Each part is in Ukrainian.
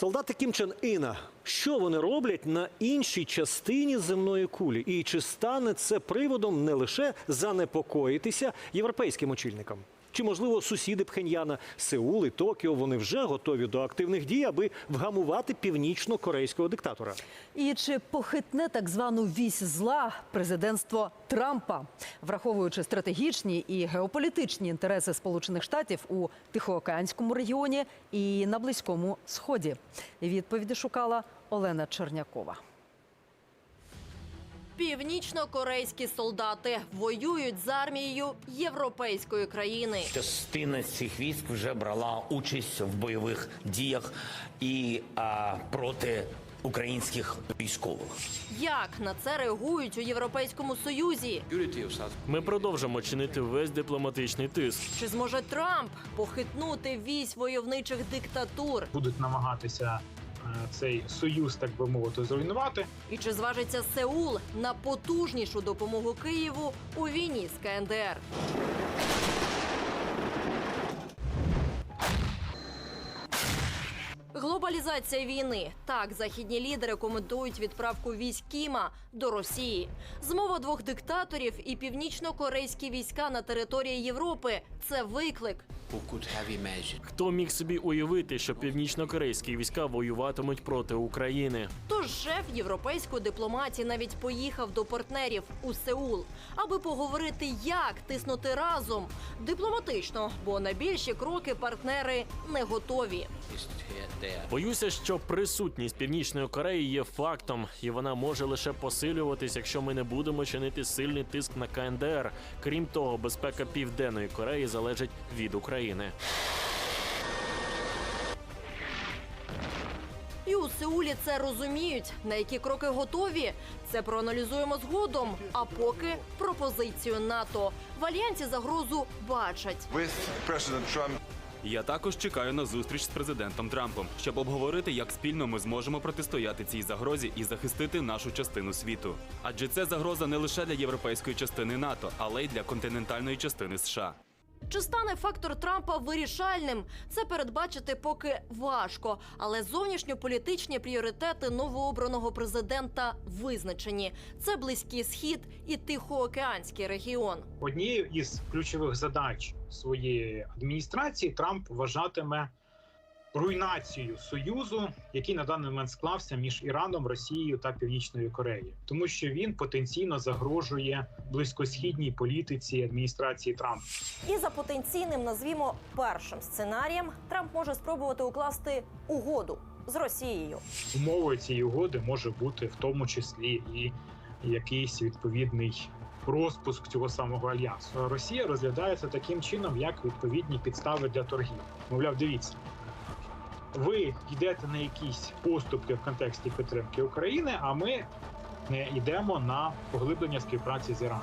Солдати Кім Чен Іна. Що вони роблять на іншій частині земної кулі? І чи стане це приводом не лише занепокоїтися європейським очільникам? Чи можливо сусіди Пхеньяна Сеул і Токіо вони вже готові до активних дій, аби вгамувати північно-корейського диктатора? І чи похитне так звану вісь зла президентство Трампа, враховуючи стратегічні і геополітичні інтереси Сполучених Штатів у Тихоокеанському регіоні і на Близькому Сході? Відповіді шукала Олена Чернякова. Північно-корейські солдати воюють з армією європейської країни. Частина цих військ вже брала участь в бойових діях і а, проти українських військових. Як на це реагують у Європейському Союзі? Ми продовжимо чинити весь дипломатичний тиск. Чи зможе Трамп похитнути вісь войовничих диктатур? будуть намагатися цей союз, так би мовити, зруйнувати. І чи зважиться Сеул на потужнішу допомогу Києву у війні з КНДР? Глобалізація війни. Так, західні лідери коментують відправку військ Кіма до Росії. Змова двох диктаторів і північно-корейські війська на території Європи це виклик. Хто міг собі уявити, що північно-корейські війська воюватимуть проти України? Тож шеф європейської дипломатії навіть поїхав до партнерів у Сеул, аби поговорити, як тиснути разом дипломатично, бо на більші кроки партнери не готові. Боюся, що присутність північної Кореї є фактом, і вона може лише посилюватись, якщо ми не будемо чинити сильний тиск на КНДР. Крім того, безпека південної Кореї залежить від України. І у Сеулі це розуміють. На які кроки готові? Це проаналізуємо згодом. А поки пропозицію НАТО в альянсі загрозу бачать. Я також чекаю на зустріч з президентом Трампом, щоб обговорити, як спільно ми зможемо протистояти цій загрозі і захистити нашу частину світу. Адже це загроза не лише для європейської частини НАТО, але й для континентальної частини США. Чи стане фактор Трампа вирішальним? Це передбачити поки важко, але зовнішньополітичні пріоритети новообраного президента визначені. Це близький схід і Тихоокеанський регіон. Однією із ключових задач своєї адміністрації Трамп вважатиме руйнацію союзу, який на даний момент склався між Іраном, Росією та Північною Кореєю, тому що він потенційно загрожує близькосхідній політиці адміністрації Трампа. І за потенційним, назвімо першим сценарієм, Трамп може спробувати укласти угоду з Росією. умовою цієї угоди може бути в тому числі і якийсь відповідний розпуск цього самого альянсу. Росія розглядається таким чином, як відповідні підстави для торгів. Мовляв, дивіться. Ви йдете на якісь поступки в контексті підтримки України, а ми не йдемо на поглиблення співпраці з Іраном.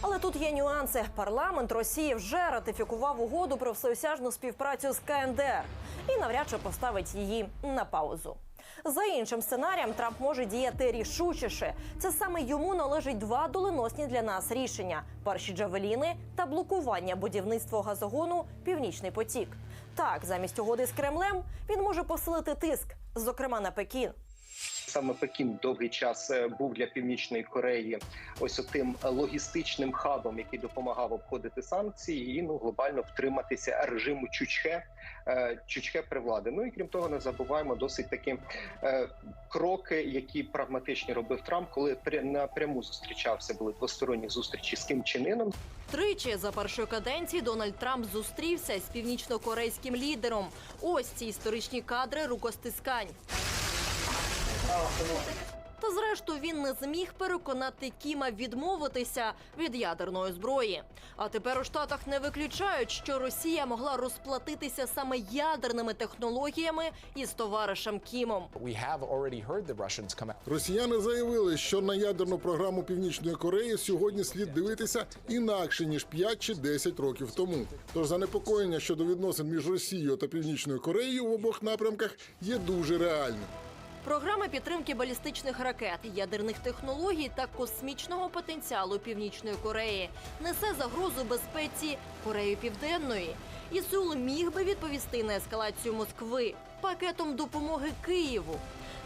Але тут є нюанси. Парламент Росії вже ратифікував угоду про всеосяжну співпрацю з КНДР і навряд чи поставить її на паузу. За іншим сценарієм Трамп може діяти рішучіше. Це саме йому належить два доленосні для нас рішення: перші джавеліни та блокування будівництва газогону Північний потік. Так, замість угоди з Кремлем він може посилити тиск, зокрема на Пекін. Саме Пекін довгий час е, був для північної Кореї ось тим логістичним хабом, який допомагав обходити санкції, і ну глобально втриматися режиму Чучхе, е, Чучхе при влади. Ну і крім того, не забуваємо досить такі е, кроки, які прагматичні робив Трамп, коли напряму зустрічався, були двосторонні зустрічі з Ким Чен Іном, Тричі за першої каденції Дональд Трамп зустрівся з північно-корейським лідером. Ось ці історичні кадри рукостискань. Та зрештою він не зміг переконати Кіма відмовитися від ядерної зброї. А тепер у штатах не виключають, що Росія могла розплатитися саме ядерними технологіями із товаришем Кімом. Росіяни заявили, що на ядерну програму Північної Кореї сьогодні слід дивитися інакше ніж 5 чи 10 років тому. Тож занепокоєння щодо відносин між Росією та Північною Кореєю в обох напрямках є дуже реальним. Програми підтримки балістичних ракет, ядерних технологій та космічного потенціалу Північної Кореї несе загрозу безпеці Кореї Південної. І Сеул міг би відповісти на ескалацію Москви. пакетом допомоги Києву.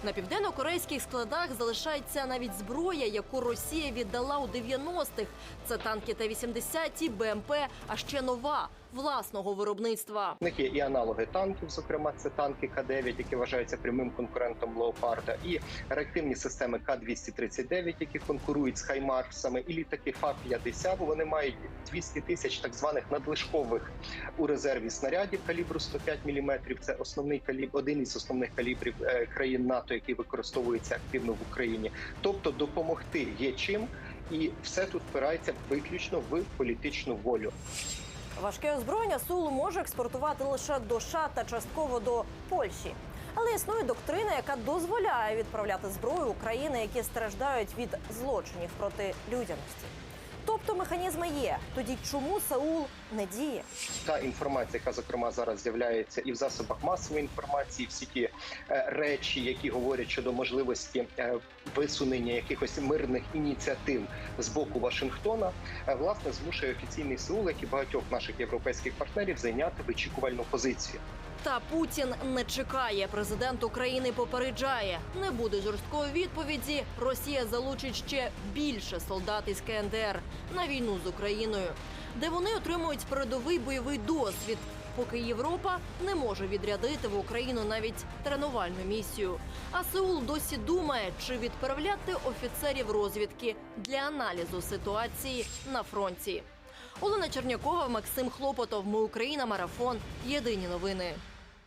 На південно-корейських складах залишається навіть зброя, яку Росія віддала у 90-х. Це танки Т-80 і БМП, а ще нова власного виробництва. В них є і аналоги танків, зокрема, це танки К-9, які вважаються прямим конкурентом Леопарда, і реактивні системи К-239, які конкурують з Хаймарсами, і літаки Фа-50. Вони мають 200 тисяч так званих надлишкових у резерві снарядів калібру 105 мм. Це основний калібр, один із основних калібрів е, країн НАТО, який використовується активно в Україні. Тобто допомогти є чим, і все тут впирається виключно в політичну волю. Важке озброєння Сул може експортувати лише до США та частково до Польщі. Але існує доктрина, яка дозволяє відправляти зброю у країни, які страждають від злочинів проти людяності. Тобто механізми є. Тоді чому Сеул не діє? та інформація, яка зокрема зараз з'являється і в засобах масової інформації, всі ті е, речі, які говорять щодо можливості е, висунення якихось мирних ініціатив з боку Вашингтона, е, власне змушує офіційний Сеул, як і багатьох наших європейських партнерів, зайняти вичікувальну позицію. Та Путін не чекає. Президент України попереджає, не буде жорсткої відповіді. Росія залучить ще більше солдат із КНДР на війну з Україною, де вони отримують передовий бойовий досвід. Поки Європа не може відрядити в Україну навіть тренувальну місію. А Сеул досі думає, чи відправляти офіцерів розвідки для аналізу ситуації на фронті. Олена Чернякова, Максим Хлопотов. Ми Україна. Марафон. Єдині новини.